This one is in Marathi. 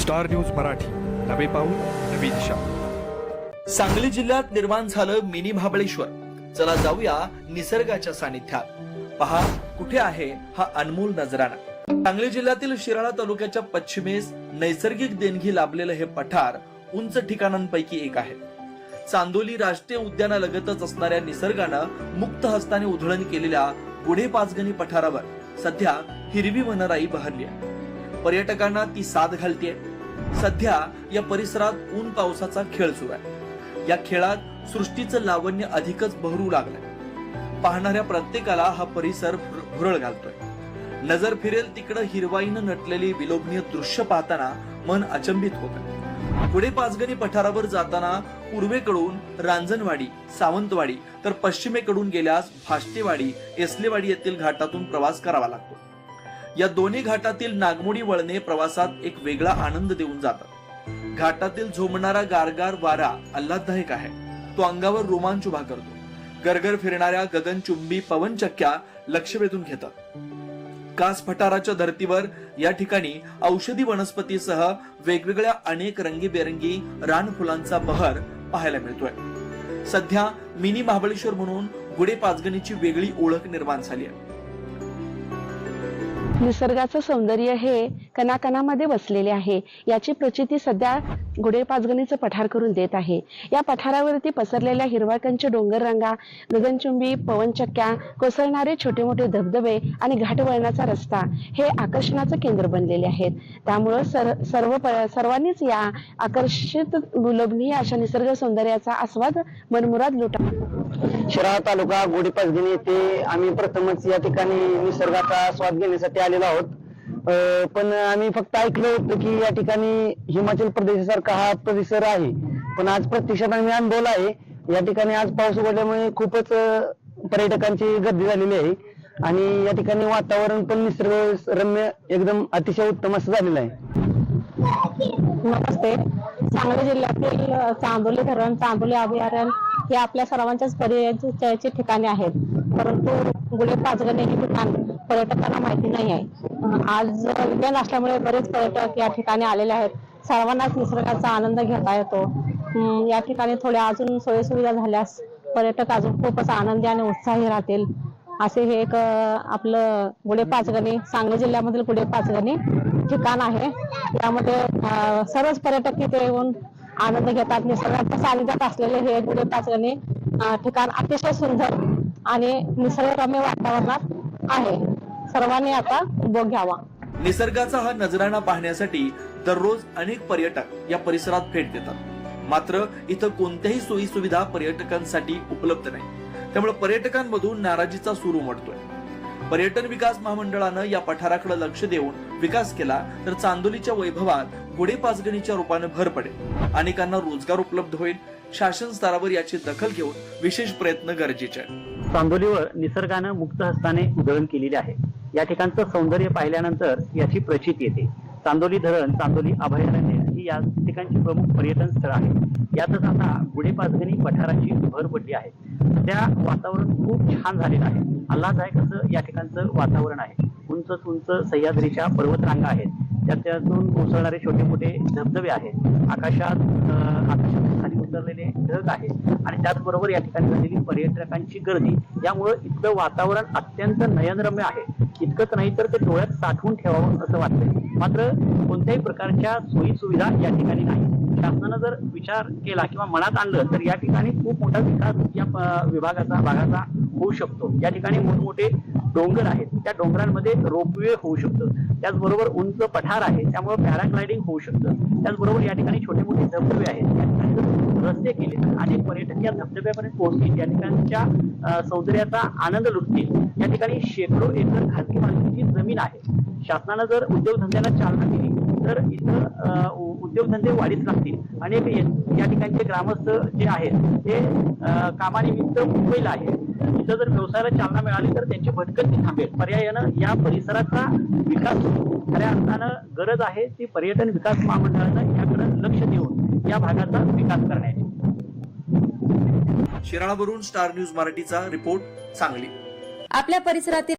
Star news Marathi. नवे पाऊल नवी दिशा. सांगली जिल्ह्यात निर्माण झालं मिनी महाबळेश्वर. चला जाऊया निसर्गाच्या सानिध्यात. पहा कुठे आहे हा अनमोल नजराणा? सांगली जिल्ह्यातील शिराळा तालुक्याच्या पश्चिमेस नैसर्गिक देणगी लाभलेलं हे पठार उंच ठिकाणांपैकी एक आहे. चांदोली राष्ट्रीय उद्यानालगतच असणाऱ्या निसर्गानं मुक्त हस्ताने उधळण केलेल्या पुढे पाचगणी पठारावर सध्या हिरवी वनराई बहरली आहे. पर्यटकांना ती साथ घालतेय. सध्या या परिसरात ऊन पावसाचा खेळ सुरू आहे. या खेळात सृष्टीचं लावण्य अधिकच बहरू लागलंय. पाहणाऱ्या प्रत्येकाला हा परिसर भुरळ घालतोय. नजर फिरेल तिकडं हिरवाईनं नटलेली विलोभनीय दृश्य पाहताना मन अचंबित होत. पुढे पाचगणी पठारावर जाताना पूर्वेकडून रांजणवाडी सावंतवाडी तर पश्चिमेकडून गेल्यास भाष्टेवाडी एसलेवाडी येथील घाटातून प्रवास करावा लागतो. या दोन्ही घाटातील नागमोडी वळणे प्रवासात एक वेगळा आनंद देऊन जातात. घाटातील झोमणारा गारगार वारा आल्हाददायक आहे. तो अंगावर रोमांच उभा करतो. गरगर फिरणाऱ्या गगनचुंबी पवनचक्क्या लक्ष वेधून घेतात. कास फटाराच्या धर्तीवर या ठिकाणी औषधी वनस्पतीसह वेगवेगळ्या अनेक रंगीबेरंगी रानफुलांचा बहर पाहायला मिळतोय. सध्या मिनी महाबळेश्वर म्हणून गुढे पाचगणीची वेगळी ओळख निर्माण झाली आहे. निसर्गाचं सौंदर्य हे कणाकणामध्ये वसलेले आहे. याची प्रचिती सध्या घोडे पाचगणीचं पठार करून देत आहे. या पठारावरती पसरलेल्या हिरवाकंच डोंगर रांगा गगनचुंबी पवनचक्क्या कोसळणारे छोटे मोठे धबधबे आणि घाटवळणाचा रस्ता हे आकर्षणाचं केंद्र बनलेले आहेत. त्यामुळं सर सर्व सर्वांनीच या आकर्षित गुलबनीय अशा निसर्ग सौंदर्याचा आस्वाद मनमुराद लुटा. शिराळा तालुका गोडीपाचगिनी येथे आम्ही प्रथमच या ठिकाणी निसर्गाचा आस्वाद घेण्यासाठी आलेलो आहोत. अं, पण आम्ही फक्त ऐकलं होतं की या ठिकाणी हिमाचल प्रदेशासारखा हा परिसर आहे. पण आज प्रत्यक्षात आम्ही अनुभवला आहे या ठिकाणी आज पाऊस उघडल्यामुळे खूपच अं, पर्यटकांची गर्दी झालेली आहे. आणि या ठिकाणी वातावरण पण निसर्ग रम्य एकदम अतिशय उत्तम असं झालेलं आहे. नमस्ते. सांगली जिल्ह्यातील अ, चांदोली धरण चांदोली अभयारण्य हे आपल्या सर्वांच्याच पर्यटनाचे ठिकाणे आहेत. परंतु गुढे पाचगणी हे ठिकाण पर्यटकांना माहिती नाही आहे. आज विज्ञान असल्यामुळे बरेच पर्यटक या ठिकाणी आलेले आहेत. सर्वांनाच निसर्गाचा आनंद घेता येतो. या ठिकाणी थोड्या अजून सोयीसुविधा झाल्यास पर्यटक अजून खूपच आनंदी आणि उत्साही राहतील. असे हे एक आपलं गुढे पाचगणी सांगली जिल्ह्यामधील गुढे पाचगणी ठिकाण आहे. यामध्ये सर्वच पर्यटक तिथे येऊन आनंद घेतात. निसर्गाच्या सानिध्यात असलेले हे गुढे पाचगणी ठिकाण अतिशय सुंदर आणि निसर्गरम्य वातावरणात आहे. सर्वांनी आता उपभोग घ्यावा. निसर्गाचा हा नजराणा पाहण्यासाठी दररोज अनेक पर्यटक या परिसरात भेट देतात. मात्र इथं कोणत्याही सोयी सुविधा पर्यटकांसाठी उपलब्ध नाही. त्यामुळे पर्यटकांमधून नाराजीचा सूर उमटतोय. पर्यटन विकास महामंडळानं या पठाराकडे लक्ष देऊन विकास केला तर चांदोलीच्या वैभवात घोडे पाचगणीच्या रूपाने भर पडेल. अनेकांना रोजगार उपलब्ध होईल. शासन स्तरावर याची दखल घेऊन विशेष प्रयत्न गरजेचे आहेत. चांदोलीवर निसर्गानं मुक्त हस्ताने उधळण केलेली आहे. या ठिकाणचं सौंदर्य पाहिल्यानंतर याची प्रचिती येते. चांदोली धरण चांदोली अभयारण्य ही या ठिकाणची प्रमुख पर्यटन स्थळ आहे यातच आता गुढेपाचगणी पठाराची भर पडली आहे. त्या वातावरण खूप छान झालेलं आहे. आल्हाददायक असं या ठिकाणचं वातावरण आहे. उंच उंच सह्याद्रीच्या पर्वतरांगा आहेत. त्याच्यातून कोसळणारे छोटे मोठे धबधबे आहेत. आकाशात अं, आकाशात खाली उतरलेले ढग आहेत. आणि त्याचबरोबर या ठिकाणी झालेली पर्यटकांची गर्दी. यामुळं इथलं वातावरण अत्यंत नयनरम्य आहे. इतकंच नाही तर ते डोळ्यात साठवून ठेवावं असं वाटतंय. मात्र कोणत्याही प्रकारच्या सोयी सुविधा या ठिकाणी नाही. शासनानं जर विचार केला किंवा मनात आणलं तर या ठिकाणी खूप मोठा विकास या विभागाचा भागाचा होऊ शकतो. या ठिकाणी मोठमोठे डोंगर आहेत. त्या डोंगरांमध्ये रोपवे होऊ शकतं. त्याचबरोबर उंच पठार आहे. त्यामुळे पॅराग्लायडिंग होऊ शकतं. त्याचबरोबर या ठिकाणी छोटे मोठे धबधबे आहेत. त्या ठिकाणी रस्ते केले. अनेक पर्यटक या धबधब्यापर्यंत पोहोचतील. या ठिकाणच्या सौंदर्याचा आनंद लुटतील. या ठिकाणी शेकडो एकर खाजगी मालकीची जमीन आहे. शासनानं जर उद्योगधंद्याला चालना दिली तर इथं उ- उद्योगधंदे वाढीस लागतील. अनेक या ठिकाणचे ग्रामस्थ जे आहेत ते कामानिमित्त मुंबईला आहे इथं जर व्यवसायाला चालना मिळाली तर त्यांची भटकंती थांबेल पर्यायानं या परिसराचा विकास. खऱ्या अर्थानं गरज आहे ती पर्यटन विकास महामंडळानं याकडे लक्ष देऊन या भागाचा विकास करण्याची शिराळावरून स्टार न्यूज मराठीचा रिपोर्ट सांगली आपल्या परिसरातील